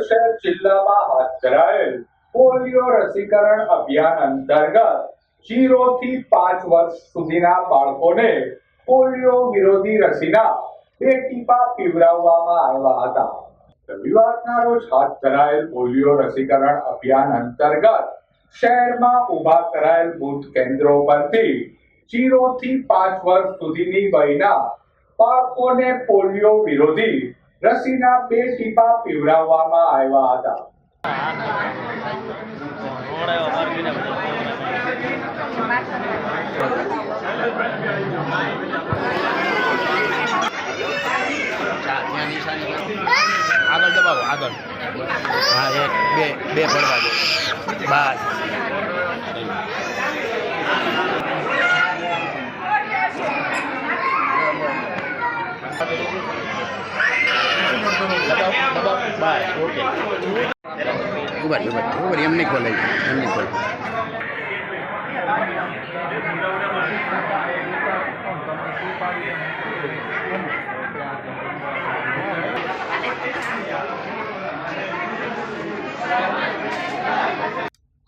શહેર જિલ્લામાં હાથ ધરાયેલ પોલિયો રસીકરણ અભિયાન અંતર્ગત જીરો થી પાંચ વર્ષ સુધીના બાળકોને પોલિયો વિરોધી રસીના બે ટીપા પીવડાવવામાં આવ્યા હતા. રવિવારના રોજ હાથ ધરાયેલ પોલિયો રસીકરણ અભિયાન અંતર્ગત શહેરમાં ઊભા કરાયેલ બુથ કેન્દ્રો પરથી જીરો થી પાંચ વર્ષ સુધીની વયના બાળકોને પોલિયો વિરોધી રસીના બે ટીપા પીવડાવવામાં આવ્યા હતા. આગળ દબાવો, આગળ. હા, એક, બે બે પડવા દો. બસ બસ ઓકે ઊભા ઊભા ઊભા એમને ખોલે એમને ખોલે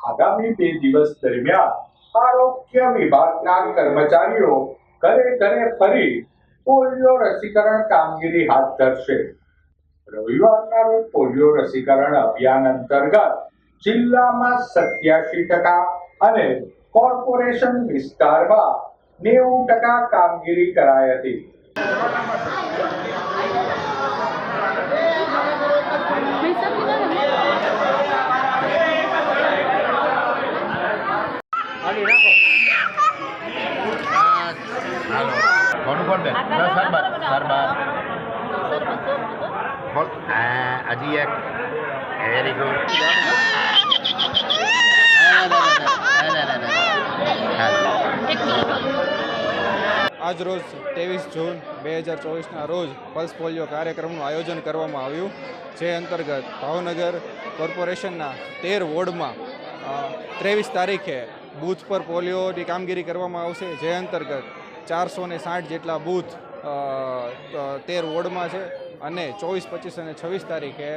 આગામી બે દિવસ દરમિયાન આરોગ્ય વિભાગના કર્મચારીઓ ઘરે ઘરે ફરી પોલિયો રસીકરણ કામગીરી હાથ ધરશે. રવિવારના રોજ પોલિયો રસીકરણ અભિયાન અંતર્ગત જિલ્લામાં સત્યાસી ટકા અને કોર્પોરેશન વિસ્તારમાં નેવું ટકા કામગીરી કરાઈ હતી હાલી રાખો હાલો ઘણું પણ બેન દસ સાર હા હજી વેરી ગુડ આજ રોજ ત્રેવીસ જૂન બે હજાર ચોવીસના રોજ પલ્સ પોલિયો કાર્યક્રમનું આયોજન કરવામાં આવ્યું, જે અંતર્ગત ભાવનગર કોર્પોરેશનના તેર વોર્ડમાં ત્રેવીસ તારીખે બૂથ પર પોલિયોની કામગીરી કરવામાં આવશે, જે અંતર્ગત ચારસો ને સાઠ જેટલા બૂથ તેર વોર્ડમાં છે. અને ચોવીસ, પચીસ અને છવ્વીસ તારીખે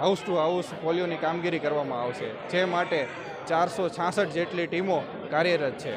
હાઉસ ટુ હાઉસ પોલિયોની કામગીરી કરવામાં આવશે, જે માટે ચારસો છાસઠ જેટલી ટીમો કાર્યરત છે.